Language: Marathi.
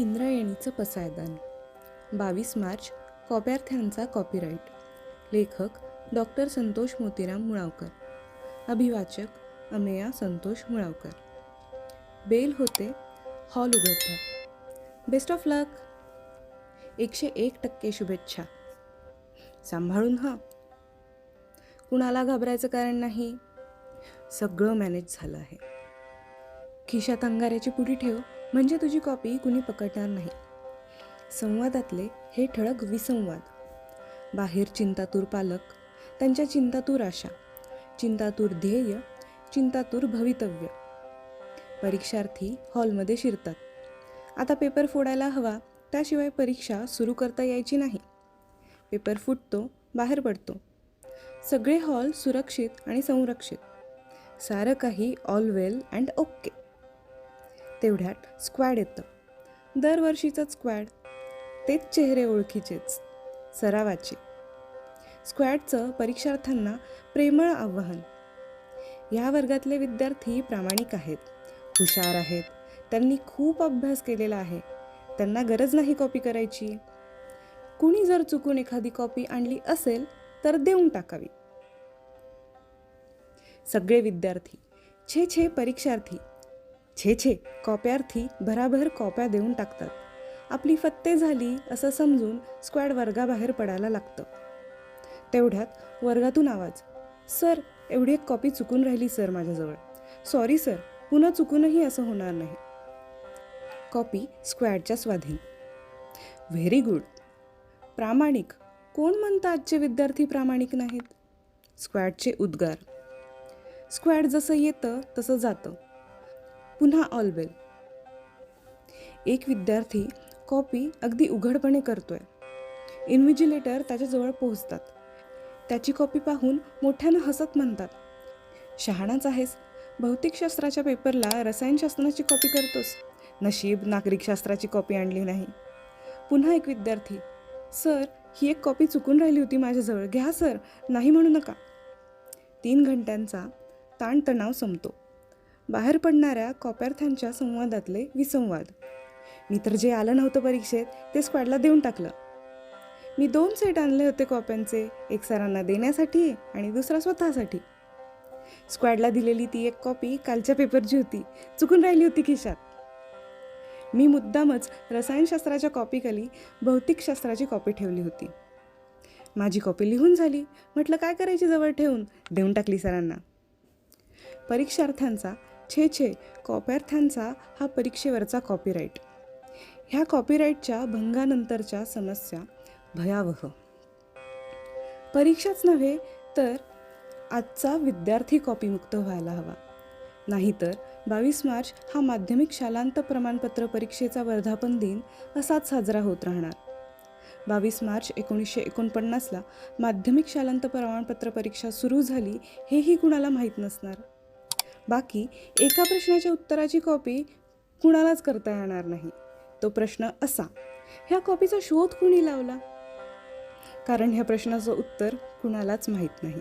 इंद्रायणीचं पसायदान. बावीस मार्च कॉप्यार्थ्यांचा कॉपीराईट लेखक डॉक्टर संतोष मोतीराम मुळावकर. अभिवाचक अमेया संतोष मुळावकर. बेल होते हॉल उघडतात बेस्ट ऑफ लक. एकशे एक टक्के शुभेच्छा. सांभाळून हा. कुणाला घाबरायचं कारण नाही. सगळं मॅनेज झालं आहे. खिशात अंगाऱ्याची पुढी ठेव. म्हणजे तुझी कॉपी कुणी पकडणार नाही. संवादातले हे ठळक विसंवाद. बाहेर चिंतातूर पालक त्यांच्या चिंतातूर आशा चिंतातूर ध्येय चिंतातूर भवितव्य. परीक्षार्थी हॉलमध्ये शिरतात. आता पेपर फोडायला हवा त्याशिवाय परीक्षा सुरू करता यायची नाही. पेपर फुटतो बाहेर पडतो. सगळे हॉल सुरक्षित आणि संरक्षित. सारं काही ऑल वेल अँड ओके. तेवढ्यात स्क्वॅड येतं. दरवर्षीचंच स्क्वॅड तेच चेहरे ओळखीचेच सरावाचे. स्क्वॅडचं परीक्षार्थ्यांना प्रेमळ आव्हान. या वर्गातले विद्यार्थी प्रामाणिक आहेत हुशार आहेत त्यांनी खूप अभ्यास केलेला आहे त्यांना गरज नाही कॉपी करायची. कुणी जर चुकून एखादी कॉपी आणली असेल तर देऊन टाकावी. सगळे विद्यार्थी छे छे परीक्षार्थी छे छे कॉप्यार्थी भराभर कॉप्या देऊन टाकतात. आपली फत्ते झाली असं समजून स्क्वॅड वर्गाबाहेर पडायला लागतं. तेवढ्यात वर्गातून आवाज सर एवढी एक कॉपी चुकून राहिली सर माझ्याजवळ. सॉरी सर पुन्हा चुकूनही असं होणार नाही. कॉपी स्क्वॅडच्या स्वाधीन. Very good. प्रामाणिक. कोण म्हणतं आजचे विद्यार्थी प्रामाणिक नाहीत? स्क्वॅडचे उद्गार. स्क्वॅड जसं येतं तसं जातं. पुन्हा ऑलवेल एक विद्यार्थी कॉपी अगदी उघडपणे करतोय. इन्व्हिजिलेटर त्याच्याजवळ पोहोचतात. त्याची कॉपी पाहून मोठ्यानं हसत म्हणतात शहाणाच आहेस. भौतिकशास्त्राच्या पेपरला रसायनशास्त्राची कॉपी करतोस. नशीब नागरिकशास्त्राची कॉपी आणली नाही. पुन्हा एक विद्यार्थी सर ही एक कॉपी चुकून राहिली होती माझ्याजवळ. घ्या सर. नाही म्हणू नका. तीन घंट्यांचा ताणतणाव संपतो. बाहेर पडणाऱ्या कॉप्यार्थ्यांच्या संवादातले विसंवाद. मी तर जे आलं नव्हतं परीक्षेत ते स्क्वॅडला देऊन टाकलं. मी दोन सेट आणले होते कॉप्यांचे एक सरांना देण्यासाठी आणि दुसरा स्वतःसाठी. स्क्वॅडला दिलेली ती एक कॉपी कालच्या पेपरची होती चुकून राहिली होती खिशात. मी मुद्दामच रसायनशास्त्राच्या कॉपीखाली भौतिकशास्त्राची कॉपी ठेवली होती. माझी कॉपी लिहून झाली म्हटलं काय करायची जवळ ठेवून देऊन टाकली सरांना. परीक्षार्थ्यांचा छे छे कॉप्यार्थ्यांचा हा परीक्षेवरचा कॉपीराईट ह्या कॉपीराईटच्या भंगानंतरच्या समस्या भयावह. परीक्षाच नव्हे तर आजचा विद्यार्थी कॉपीमुक्त व्हायला हवा. नाहीतर बावीस मार्च हा माध्यमिक शालांत प्रमाणपत्र परीक्षेचा वर्धापन दिन असाच साजरा होत राहणार. बावीस मार्च एकोणीसशे एकोणपन्नासला माध्यमिक शालांत प्रमाणपत्र परीक्षा सुरू झाली हेही कुणाला माहीत नसणार? बाकी एका प्रश्नाच्या उत्तराची कॉपी कुणालाच करता येणार नाही. तो प्रश्न असा ह्या कॉपीचा शोध कुणी लावला? कारण ह्या प्रश्नाचं उत्तर कुणालाच माहीत नाही.